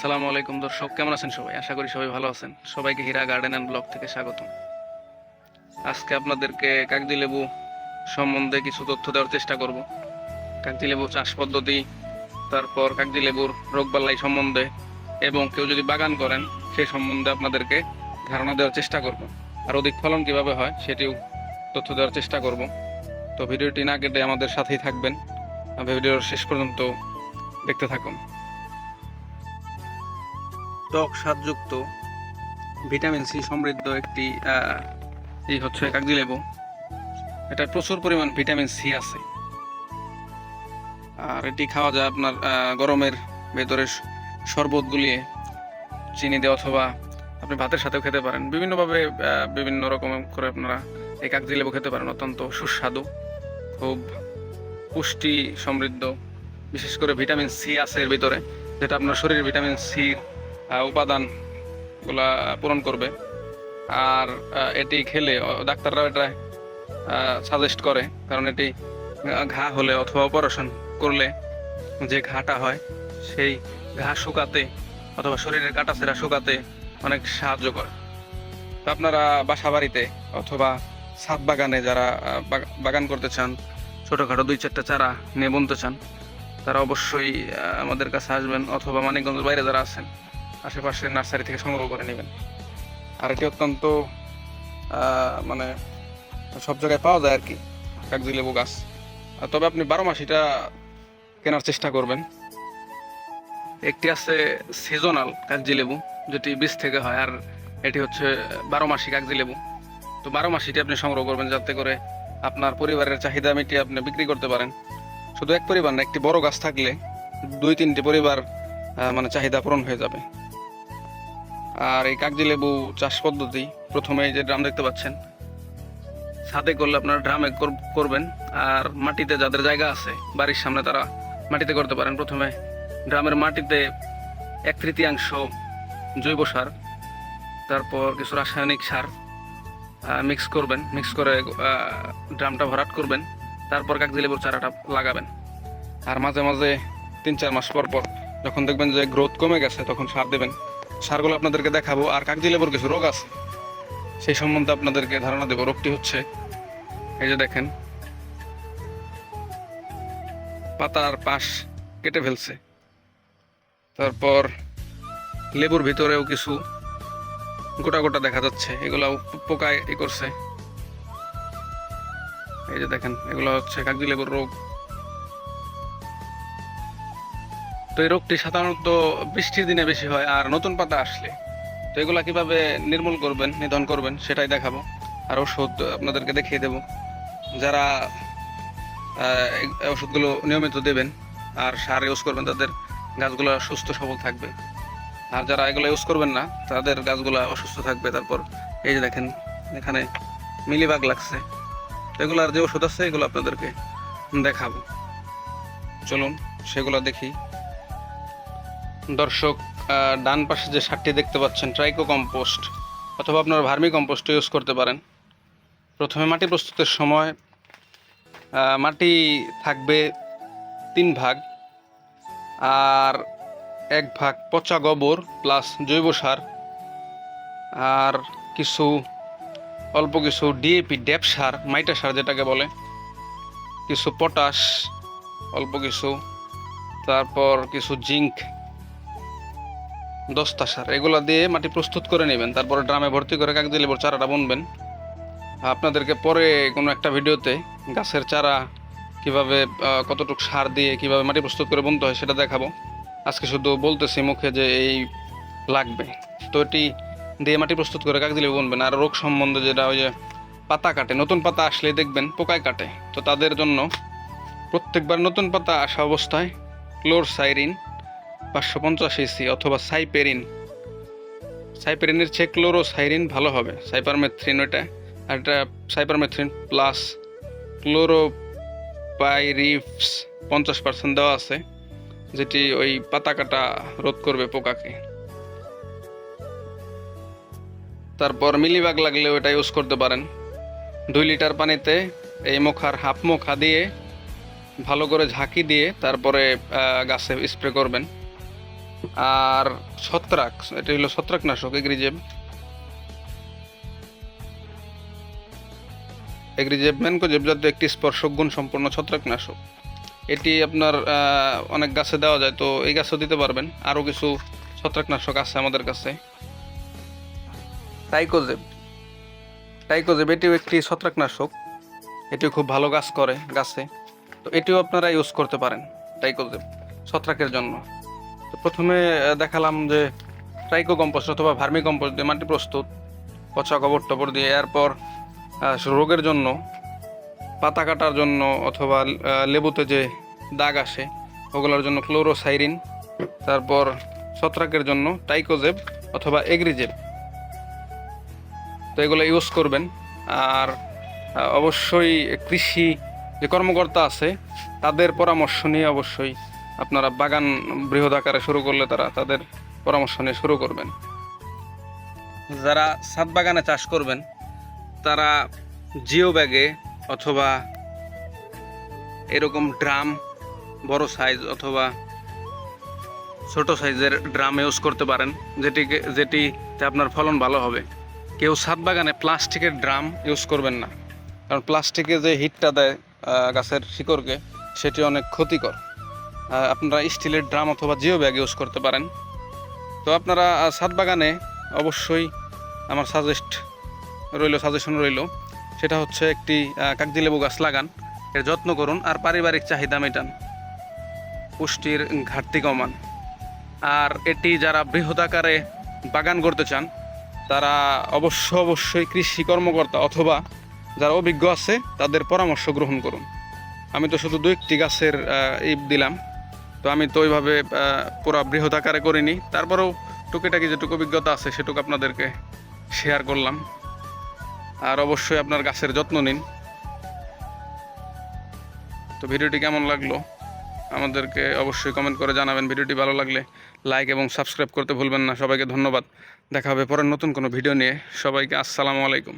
সালামু আলাইকুম দর্শক, কেমন আছেন সবাই? আশা করি সবাই ভালো আছেন। সবাইকে হীরা গার্ডেন অ্যান্ড ব্লগ থেকে স্বাগত আজকে আপনাদেরকে কাকদি লেবু সম্বন্ধে কিছু তথ্য দেওয়ার চেষ্টা করব। কাকদি লেবু চাষ পদ্ধতি, তারপর কাকদি লেবুর রোগবালাই সম্বন্ধে, এবং কেউ যদি বাগান করেন সেই সম্বন্ধে আপনাদেরকে ধারণা দেওয়ার চেষ্টা করব। আর অধিক ফলন কীভাবে হয়, সেটিও তথ্য দেওয়ার চেষ্টা করব। তো ভিডিওটি না কেটে আমাদের সাথেই থাকবেন। ভিডিওর শেষ পর্যন্ত দেখতে থাকুন। টক স্বাদযুক্ত, ভিটামিন সি সমৃদ্ধ একটি এই হচ্ছে কাগজি লেবু। এটা প্রচুর পরিমাণ ভিটামিন সি আছে। আর এটি খাওয়া যায় আপনার গরমের ভেতরে স- শরবত গুলিয়ে চিনি দিয়ে অথবা আপনি ভাতের সাথেও খেতে পারেন। বিভিন্নভাবে বিভিন্ন রকম করে আপনারা এই কাগজি লেবু খেতে পারেন। অত্যন্ত সুস্বাদু, খুব পুষ্টি সমৃদ্ধ। বিশেষ করে ভিটামিন সি আছে এর ভিতরে, যেটা আপনার শরীরে ভিটামিন সির উপাদানগুলা পূরণ করবে। আর এটি খেলে ডাক্তাররাও এটা সাজেস্ট করে। কারণ এটি ঘা হলে অথবা অপারেশন করলে যে ঘাটা হয়, সেই ঘা শুকাতে অথবা শরীরের কাটা কাটাছেরা শুকাতে অনেক সাহায্য করে। আপনারা বাসা বাড়িতে অথবা ছাদ বাগানে যারা বাগান করতে চান, ছোটোখাটো দুই চারটা চারা নিয়ে বুনতে চান, তারা অবশ্যই আমাদের কাছে আসবেন অথবা মানিকগঞ্জের বাইরে যারা আছেন আশেপাশে নার্সারি থেকে সংগ্রহ করে নেবেন। আর এটি অত্যন্ত মানে সব জায়গায় পাওয়া যায় আর কি, কাগজি লেবু গাছ। তবে আপনি বারো মাস এটা কেনার চেষ্টা করবেন। একটি আছে সিজনাল কাগজি লেবু, যেটি বীজ থেকে হয়, আর এটি হচ্ছে বারো মাসি কাগজি লেবু। তো বারো মাসিটি আপনি সংগ্রহ করবেন, যাতে করে আপনার পরিবারের চাহিদা মিটিয়ে আপনি বিক্রি করতে পারেন। শুধু এক পরিবার না, একটি বড় গাছ থাকলে দুই তিনটি পরিবার মানে চাহিদা পূরণ হয়ে যাবে। আর এই কাগজি লেবু চাষ পদ্ধতি প্রথমে যে ড্রাম দেখতে পাচ্ছেন, ছাদে করলে আপনারা ড্রামে কর- করবেন, আর মাটিতে যাদের জায়গা আছে, বাড়ির সামনে তারা মাটিতে করতে পারেন। প্রথমে ড্রামের মাটিতে এক তৃতীয়াংশ জৈব সার, তারপর কিছু রাসায়নিক সার মিক্স করবেন মিক্স করে ড্রামটা ভরাট করবেন, তারপর কাগজি লেবুর চারাটা লাগাবেন। আর মাঝে মাঝে তিন চার মাস পর পর যখন দেখবেন যে গ্রোথ কমে গেছে, তখন সার দেবেন। সারগুলো আপনাদেরকে দেখাবো। আর কাগজি লেবুর কিছু রোগ আছে, সেই সম্বন্ধে আপনাদেরকে ধারণা দেবো, রোগটি হচ্ছে, এই যে দেখেন, পাতার পাশ কেটে ফেলছে। তারপর লেবুর ভিতরেও কিছু গোটা গোটা দেখা যাচ্ছে এগুলো পোকায় ই করছে। এই যে দেখেন, এগুলো হচ্ছে কাগজি লেবুর রোগ। তো এই রোগটি সাধারণত বৃষ্টির দিনে বেশি হয় আর নতুন পাতা আসলে। তো এগুলা কীভাবে নির্মূল করবেন, নিধন করবেন সেটাই দেখাবো। আর ওষুধ আপনাদেরকে দেখিয়ে দেব। যারা ওষুধগুলো নিয়মিত দেবেন আর সার ইউজ করবেন, তাদের গাছগুলো সুস্থ সবল থাকবে। আর যারা এগুলো ইউজ করবেন না, তাদের গাছগুলো অসুস্থ থাকবে। তারপর এই যে দেখেন, এখানে মিলিবাগ লাগছে। এগুলার যে ওষুধ আছে, এগুলো আপনাদেরকে দেখাবো। চলুন, সেগুলো দেখি। দর্শক ডান পাশে যে সারটি দেখতে পাচ্ছেন ট্রাইকো কম্পোস্ট অথবা আপনার ভার্মি কম্পোস্ট ইউজ করতে পারেন। প্রথমে মাটি প্রস্তুতের সময় মাটি থাকবে তিন ভাগ আর এক ভাগ পচা গোবর প্লাস জৈব সার আর কিছু, অল্প কিছু ডিএপি ড্যাপ সার, মাইটা সার যেটাকে বলে। কিছু পটাশ, অল্প কিছু, তারপর কিছু জিঙ্ক দস্তা সার, এগুলো দিয়ে মাটি প্রস্তুত করে নেবেন, তারপরে ড্রামে ভর্তি করে কাগজি লেবুর চারাটা বুনবেন। আপনাদেরকে পরে কোনো একটা ভিডিওতে গাছের চারা কীভাবে কতটুকু সার দিয়ে কীভাবে মাটি প্রস্তুত করে বুনতে হয় সেটা দেখাবো। আজকে শুধু বলতেছি মুখে যে এই লাগবে। তো এটি দিয়ে মাটি প্রস্তুত করে কাগজি লেবু বুনবেন। আর রোগ সম্বন্ধে যেটা ওই যে পাতা কাটে, নতুন পাতা আসলে দেখবেন পোকায় কাটে। তো তাদের জন্য প্রত্যেকবার নতুন পাতা আসা অবস্থায় ক্লোরসাইরিন পাঁচশো পঞ্চাশ ইসি অথবা সাইপেরিন। সাইপেরিনের চেয়ে ক্লোরোসাইরিন ভালো হবে। সাইপারমেথ্রিন ওইটা। আর এটা সাইপারমেথ্রিন প্লাস ক্লোরোপাইরিফস পঞ্চাশ পার্সেন্ট দেওয়া আছে, যেটি ওই পাতা কাটা রোধ করবে পোকাকে। তারপর মিলিবাগ লাগলে ওটা ইউজ করতে পারেন। দুই লিটার পানিতে এই মুখার হাফ মুখা দিয়ে ভালো করে ঝাঁকি দিয়ে তারপরে গাছে স্প্রে করবেন। আর ছত্রাক, এটা হলো ছত্রাকনাশক, এগ্রিজেব। এগ্রিজেব, ম্যানকোজেব জাতীয় একটি স্পর্শক গুণ সম্পন্ন ছত্রাকনাশক। এটি আপনার অনেক গাছে দেওয়া যায়, তো এই গাছও দিতে পারবেন। আরও কিছু ছত্রাকনাশক আছে আমাদের কাছে। টাইকোজেব। টাইকোজেব, এটিও একটি ছত্রাকনাশক। এটিও খুব ভালো গাছ করে গাছে। তো এটিও আপনারা ইউজ করতে পারেন, টাইকোজেব, ছত্রাকের জন্য। প্রথমে দেখালাম যে ট্রাইকো কম্পোস্ট অথবা ভার্মি কম্পোস্ট দিয়ে মাটি প্রস্তুত, পচা কবর টবর দিয়ে। এরপর রোগের জন্য, পাতা কাটার জন্য অথবা লেবুতে যে দাগ আসে, ওগুলোর জন্য ক্লোরোসাইরিন তারপর ছত্রাকের জন্য টাইকোজেব অথবা এগ্রিজেব তো এগুলো ইউজ করবেন। আর অবশ্যই কৃষি যে কর্মকর্তা আছে, তাদের পরামর্শ নিয়ে অবশ্যই আপনারা বাগান বৃহৎ আকারে শুরু করলে তারা তাদের পরামর্শ নিয়ে শুরু করবেন। যারা ছাদ বাগানে চাষ করবেন, তারা জিও ব্যাগে অথবা এরকম ড্রাম, বড় সাইজ অথবা ছোট সাইজের ড্রাম ইউজ করতে পারেন যেটিকে যেটিতে আপনার ফলন ভালো হবে। কেউ ছাদ বাগানে প্লাস্টিকের ড্রাম ইউজ করবেন না, কারণ প্লাস্টিকে যে হিটটা দেয় গাছের শিকড়কে, সেটি অনেক ক্ষতিকর। আপনারা স্টিলের ড্রাম অথবা জিও ব্যাগ ইউজ করতে পারেন। তো আপনারা ছাদ বাগানে অবশ্যই আমার সাজেস্ট রইল সাজেশন রইল। সেটা হচ্ছে একটি কাগজি লেবু গাছ লাগান, এর যত্ন করুন আর পারিবারিক চাহিদা মেটান, পুষ্টির ঘাটতি কমান। আর এটি যারা বৃহৎ আকারে বাগান করতে চান, তারা অবশ্য অবশ্যই কৃষি কর্মকর্তা অথবা যারা অভিজ্ঞ আছে, তাদের পরামর্শ গ্রহণ করুন। আমি তো শুধু দু একটি গাছের ইপ দিলাম। তো আমি তো ওইভাবে পুরো বৃহৎ আকারে করিনি। তারপরেও টুকিটাকি যেটুকু অভিজ্ঞতা আছে, সেটুকু আপনাদেরকে শেয়ার করলাম। আর অবশ্যই আপনার গাছের যত্ন নিন। তো ভিডিওটি কেমন লাগল? আমাদেরকে অবশ্যই কমেন্ট করে জানাবেন। ভিডিওটি ভালো লাগলে লাইক এবং সাবস্ক্রাইব করতে ভুলবেন না। সবাইকে ধন্যবাদ। দেখা হবে পরের নতুন কোনো ভিডিও নিয়ে। সবাইকে আসসালামু আলাইকুম।